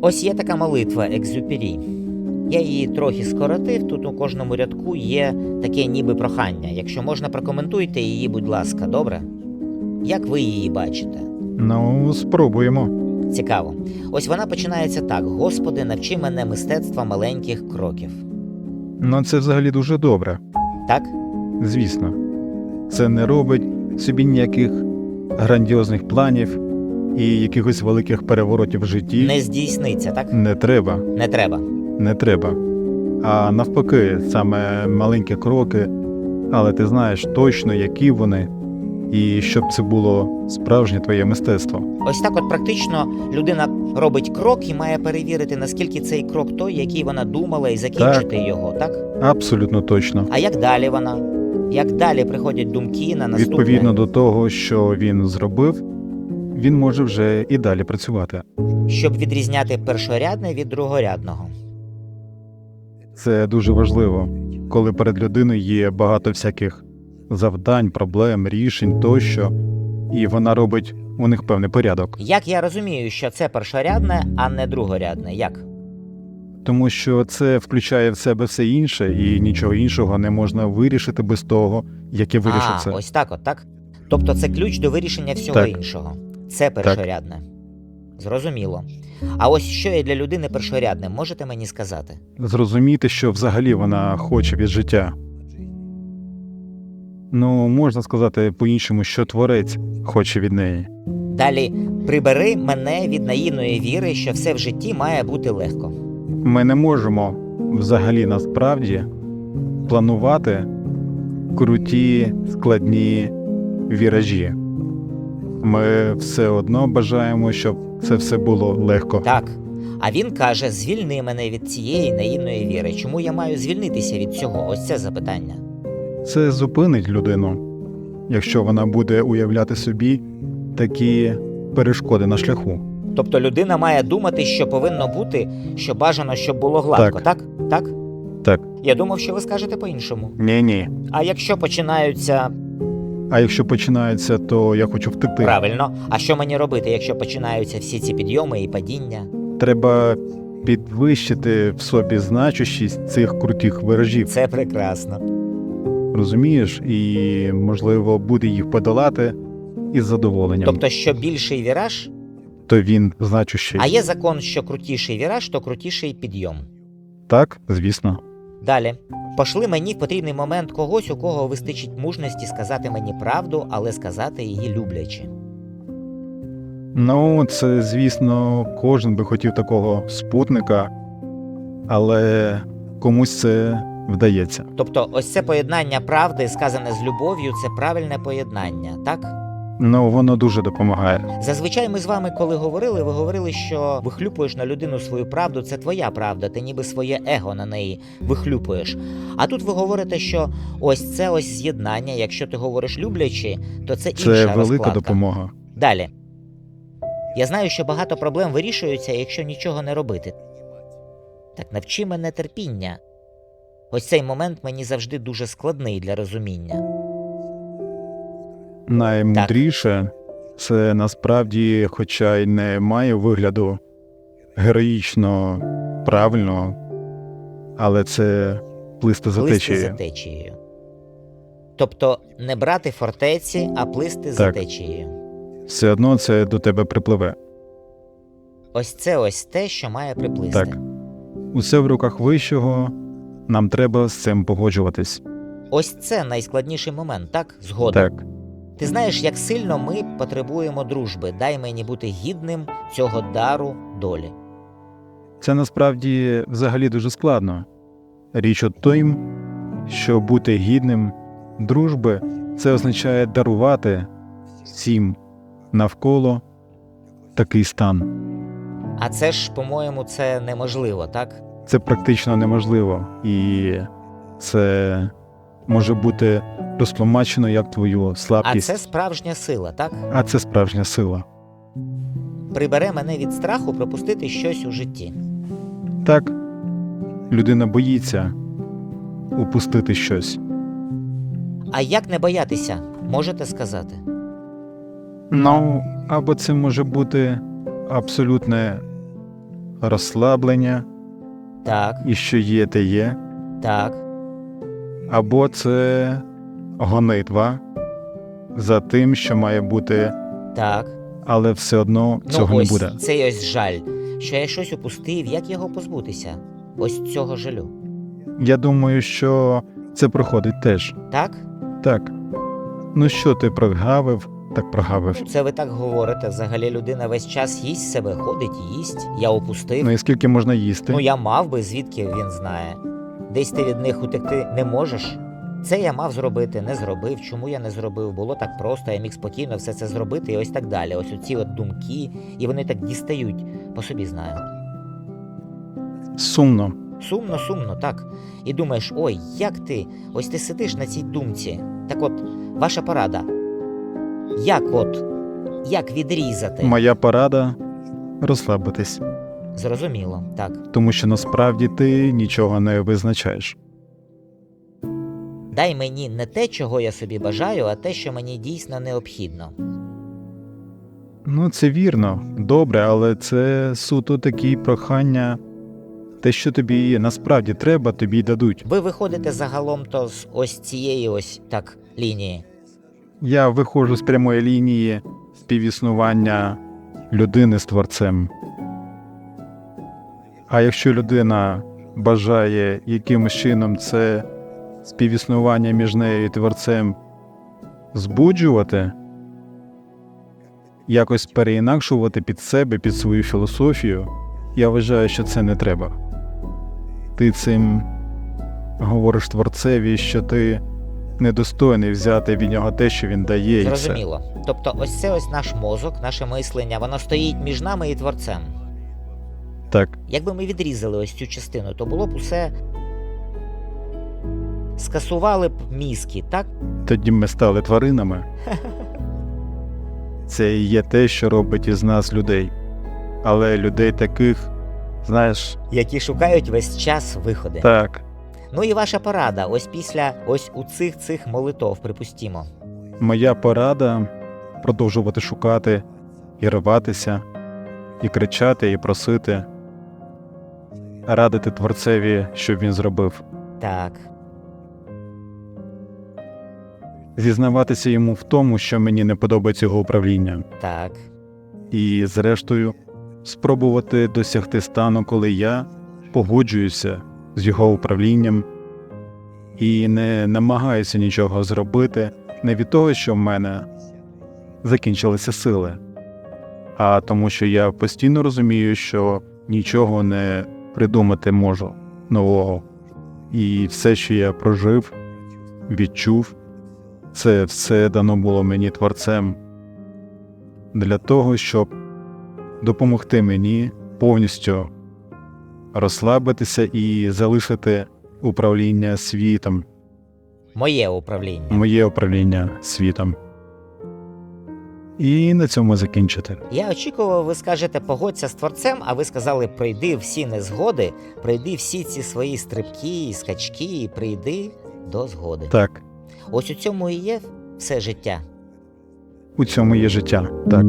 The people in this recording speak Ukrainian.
Ось є така молитва Екзюпері. Я її трохи скоротив. Тут у кожному рядку є таке ніби прохання. Якщо можна, прокоментуйте її, будь ласка, добре? Як ви її бачите? Ну, спробуємо. Цікаво. Ось вона починається так: Господи, навчи мене мистецтва маленьких кроків. Ну, це взагалі дуже добре, Так? звісно. Це не робить собі ніяких грандіозних планів і якихось великих переворотів в житті. Не здійсниться, так? Не треба, Не треба. не треба. А навпаки, саме маленькі кроки, але ти знаєш точно, які вони, і щоб це було справжнє твоє мистецтво. Ось так, от практично людина робить крок і має перевірити, наскільки цей крок той, який вона думала, і закінчити його, так? Абсолютно точно. А як далі вона? Як далі приходять думки на наступне? Відповідно до того, що він зробив, він може вже і далі працювати. щоб відрізняти першорядне від другорядного. Це дуже важливо, коли перед людиною є багато всяких завдань, проблем, рішень тощо, і вона робить у них певний порядок. Як я розумію, що це першорядне, а не другорядне? Як? Тому що це включає в себе все інше, і нічого іншого не можна вирішити без того, як я вирішу а, це. ось так, от так. Тобто це ключ до вирішення всього Так. іншого. Це першорядне. Зрозуміло. А ось що є для людини першорядним, можете мені сказати? Зрозуміти, що взагалі вона хоче від життя. Ну, можна сказати по-іншому, що творець хоче від неї. Далі прибери мене від наївної віри, що все в житті має бути легко. Ми не можемо взагалі насправді планувати круті, складні віражі. Ми все одно бажаємо, щоб це все було легко. Так. А він каже: звільни мене від цієї наївної віри. Чому я маю звільнитися від цього? Ось це запитання. Це зупинить людину, якщо вона буде уявляти собі такі перешкоди на шляху. Тобто людина має думати, що повинно бути, що бажано, щоб було гладко, так? Так? Так. Я думав, що ви скажете по-іншому. Ні, ні. А якщо починаються А якщо починається, то я хочу втекти. правильно, а що мені робити, якщо починаються всі ці підйоми і падіння? Треба підвищити в собі значущість цих крутих виражів. Це прекрасно. розумієш, і можливо буде їх подолати із задоволенням. Тобто, що більший віраж, то він значущий. а є закон, що крутіший віраж, то крутіший підйом. Так, звісно. Далі. Пошли мені в потрібний момент когось, у кого вистачить мужності сказати мені правду, але сказати її люблячи. Ну, це, звісно, кожен би хотів такого спутника, але комусь це вдається. Тобто, ось це поєднання правди, сказане з любов'ю, це правильне поєднання, так? Ну, воно дуже допомагає. Зазвичай ми з вами, коли говорили, ви говорили, що вихлюпуєш на людину свою правду, це твоя правда, ти ніби своє его на неї вихлюпуєш. А тут ви говорите, що ось це ось з'єднання, якщо ти говориш люблячи, то це інша Це велика розкладка. допомога. Далі. Я знаю, що багато проблем вирішуються, якщо нічого не робити. Так навчи мене терпіння. Ось цей момент мені завжди дуже складний для розуміння. Наймудріше це насправді, хоча й не має вигляду героїчно правильно, але це плисти за течією. Тобто не брати фортеці, а плисти за течією. Все одно це до тебе припливе. Ось це ось те, що має приплисти. Так. Усе в руках вищого, нам треба з цим погоджуватись. Ось це найскладніший момент, так? Згодом. Так, Ти знаєш, як сильно ми потребуємо дружби. Дай мені бути гідним цього дару долі. це насправді взагалі дуже складно. Річ у тим, що бути гідним дружби це означає дарувати всім навколо такий стан. А це ж, по-моєму, це неможливо, так? Це практично неможливо, і це може бути розтлумачено як твою А слабкість, це справжня сила, так? а це справжня сила. Прибере мене від страху пропустити щось у житті. Так, людина боїться упустити щось. А як не боятися, можете сказати? Ну, або це може бути абсолютне розслаблення, Так, і що є, те є, так, або це гонитва за тим, що має бути, так. але все одно цього ну, ось не буде. цей ось жаль, що я щось упустив, як його позбутися? Ось цього жалю. Я думаю, що це проходить теж. Так? Так. Ну що ти прогавив, так прогавив. Ну, це ви так говорите. Взагалі людина весь час їсть себе, ходить, їсть. Я опустив. Ну і скільки можна їсти? Ну я мав би, звідки він знає. Десь ти від них утекти не можеш. Це я мав зробити, не зробив. Чому я не зробив? Було так просто, я міг спокійно все це зробити, і ось так далі. Ось оці от думки, і вони так дістають, по собі знаю. Сумно. Сумно, сумно, так. І думаєш, ой, як ти? Ось ти сидиш на цій думці. Так от, ваша порада. Як от, як відрізати? Моя порада розслабитись, Зрозуміло, так. тому що насправді ти нічого не визначаєш. Дай мені не те, чого я собі бажаю, а те, що мені дійсно необхідно. Ну, це вірно, добре, але це суто такі прохання. Те, що тобі насправді треба, тобі й дадуть. Ви виходите загалом то з ось цієї ось так лінії. Я виходжу з прямої лінії співіснування людини з творцем. А якщо людина бажає якимось чином це співіснування між нею і творцем збуджувати, якось переінакшувати під себе, під свою філософію, я вважаю, що це не треба. Ти цим говориш творцеві, що ти недостойний взяти від нього те, що він дає, і все. Зрозуміло. Тобто, ось це ось наш мозок, наше мислення, воно стоїть між нами і творцем. Так, Якби ми відрізали ось цю частину, то було б усе. Скасували б мізки, так? тоді ми стали тваринами. Це і є те, що робить із нас людей. Але людей таких, знаєш, Які шукають весь час виходи. так, Ну і ваша порада, ось після ось у цих цих молитов, припустімо. моя порада продовжувати шукати і рватися, і кричати, і просити, радити творцеві, щоб він зробив, Так, зізнаватися йому в тому, що мені не подобається його управління. так, і, зрештою, спробувати досягти стану, коли я погоджуюся з його управлінням і не намагаюся нічого зробити не від того, що в мене закінчилися сили, а тому, що я постійно розумію, що нічого не придумати можу нового. І все, що я прожив, відчув, це все дано було мені творцем для того, щоб допомогти мені повністю розслабитися і залишити управління світом, моє управління. моє управління світом. І на цьому закінчити. Я очікував, ви скажете погодься з творцем, а ви сказали пройди всі незгоди, пройди всі ці свої стрибки і скачки, і прийди до згоди. Так, Ось у цьому і є все життя. у цьому є життя. Так.